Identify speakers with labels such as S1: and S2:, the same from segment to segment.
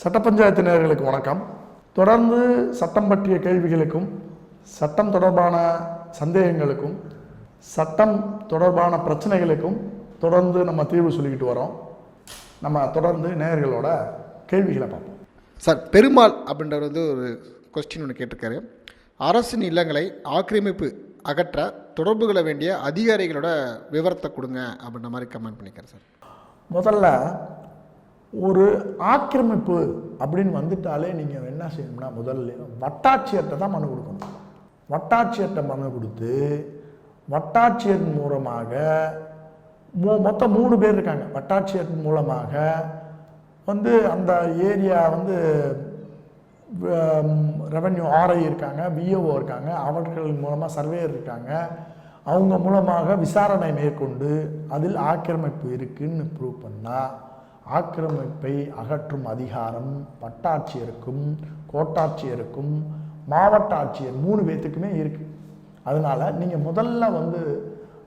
S1: சட்ட பஞ்சாயத்து நேயர்களுக்கு வணக்கம். தொடர்ந்து சட்டம் பற்றிய கேள்விகளுக்கும் சட்டம் தொடர்பான சந்தேகங்களுக்கும் சட்டம் தொடர்பான பிரச்சனைகளுக்கும் தொடர்ந்து நம்ம தீர்வு சொல்லிக்கிட்டு வரோம். நம்ம தொடர்ந்து நேயர்களோட கேள்விகளை பார்ப்போம்.
S2: சார் பெருமாள் அப்படின்றவர் வந்து ஒரு கொஸ்டின் ஒன்று கேட்டிருக்காரு. அரசு நிலங்களை ஆக்கிரமிப்பு அகற்ற தொடர்பு கொள்ள வேண்டிய அதிகாரிகளோட விவரத்தை கொடுங்க அப்படின்ற மாதிரி கமெண்ட் பண்ணிக்கிறேன் சார்.
S1: முதல்ல ஒரு ஆக்கிரமிப்பு அப்படின்னு வந்துட்டாலே நீங்கள் என்ன செய்யணும்னா முதல்ல வட்டாட்சியர்கிட்ட தான் மனு கொடுக்கணும். வட்டாட்சியர்கிட்ட மனு கொடுத்து வட்டாட்சியர் மூலமாக மொ மொத்தம் மூணு பேர் இருக்காங்க. வட்டாட்சியர் மூலமாக வந்து அந்த ஏரியா வந்து ரெவன்யூ ஆர்ஐ இருக்காங்க விஓஓ இருக்காங்க அவர்கள் மூலமாக சர்வேயர் இருக்காங்க. அவங்க மூலமாக விசாரணை மேற்கொண்டு அதில் ஆக்கிரமிப்பு இருக்குன்னு ப்ரூவ் பண்ணால் ஆக்கிரமிப்பை அகற்றும் அதிகாரம் வட்டாட்சியருக்கும் கோட்டாட்சியருக்கும் மாவட்ட ஆட்சியர் மூணு பேர்த்துக்குமே இருக்குது அதனால் நீங்கள் முதல்ல வந்து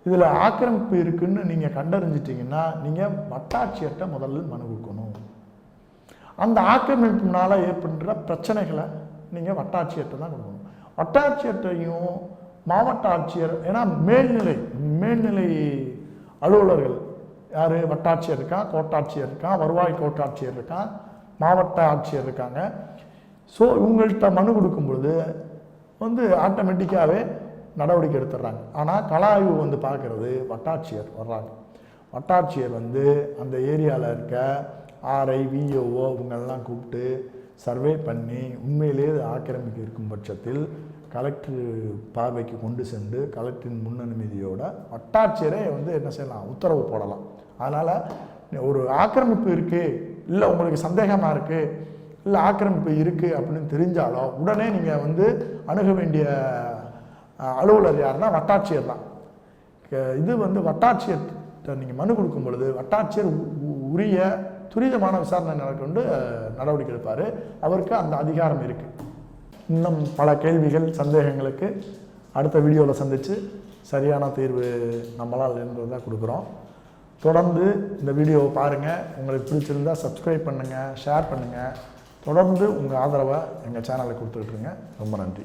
S1: இதில் ஆக்கிரமிப்பு இருக்குன்னு நீங்கள் கண்டறிஞ்சிட்டிங்கன்னா நீங்கள் வட்டாட்சியர்கிட்ட முதல்ல மனு கொடுக்கணும். அந்த ஆக்கிரமிப்புனால ஏற்படுற பிரச்சனைகளை நீங்கள் வட்டாட்சியர்கிட்ட தான் கொடுக்கணும். வட்டாட்சியர்கிட்டையும் மாவட்ட ஆட்சியர் ஏன்னா மேல்நிலை மேல்நிலை அலுவலர்கள் யார்? வட்டாட்சியர் இருக்கான் கோட்டாட்சியர் இருக்கான் வருவாய் கோட்டாட்சியர் இருக்கான் மாவட்ட ஆட்சியர் இருக்காங்க. ஸோ இவங்கள்ட்ட மனு கொடுக்கும் பொழுது வந்து ஆட்டோமேட்டிக்காகவே நடவடிக்கை எடுத்துடுறாங்க. ஆனால் கல ஆய்வு வந்து பார்க்குறது வட்டாட்சியர் வர்றாங்க. வட்டாட்சியர் வந்து அந்த ஏரியாவில் இருக்க ஆர்ஐ விஓஓ இவங்கெல்லாம் கூப்பிட்டு சர்வே பண்ணி உண்மையிலேயே ஆக்கிரமிக்க ஆக்கிரமிப்பு இருக்கும் பட்சத்தில் கலெக்டர் பார்வைக்கு கொண்டு சென்று கலெக்டரின் முன் அனுமதியோட வட்டாட்சியரே வந்து என்ன செய்யலாம் உத்தரவு போடலாம். அதனால் ஒரு ஆக்கிரமிப்பு இருக்குது இல்லை உங்களுக்கு சந்தேகமாக இருக்குது இல்லை ஆக்கிரமிப்பு இருக்குது அப்படின்னு தெரிஞ்சாலோ உடனே நீங்கள் வந்து அணுக வேண்டிய அலுவலர் யாருன்னா வட்டாட்சியர் தான். இது வந்து வட்டாட்சியர்கிட்ட நீங்கள் மனு கொடுக்கும் பொழுது வட்டாட்சியர் உ- உ- உரிய துரிதமான விசாரணை நடக்கொண்டு நடவடிக்கை எடுப்பார். அவருக்கு அந்த அதிகாரம் இருக்குது இன்னும் பல கேள்விகள் சந்தேகங்களுக்கு அடுத்த வீடியோவில் சந்தித்து சரியான தீர்வு நம்மளால் இருந்ததாக கொடுக்குறோம். தொடர்ந்து இந்த வீடியோவை பாருங்கள் உங்களுக்கு பிடிச்சிருந்தா சப்ஸ்கிரைப் பண்ணுங்கள் ஷேர் பண்ணுங்கள் தொடர்ந்து உங்கள் ஆதரவை எங்கள் சேனலுக்கு கொடுத்துட்ருங்க ரொம்ப நன்றி.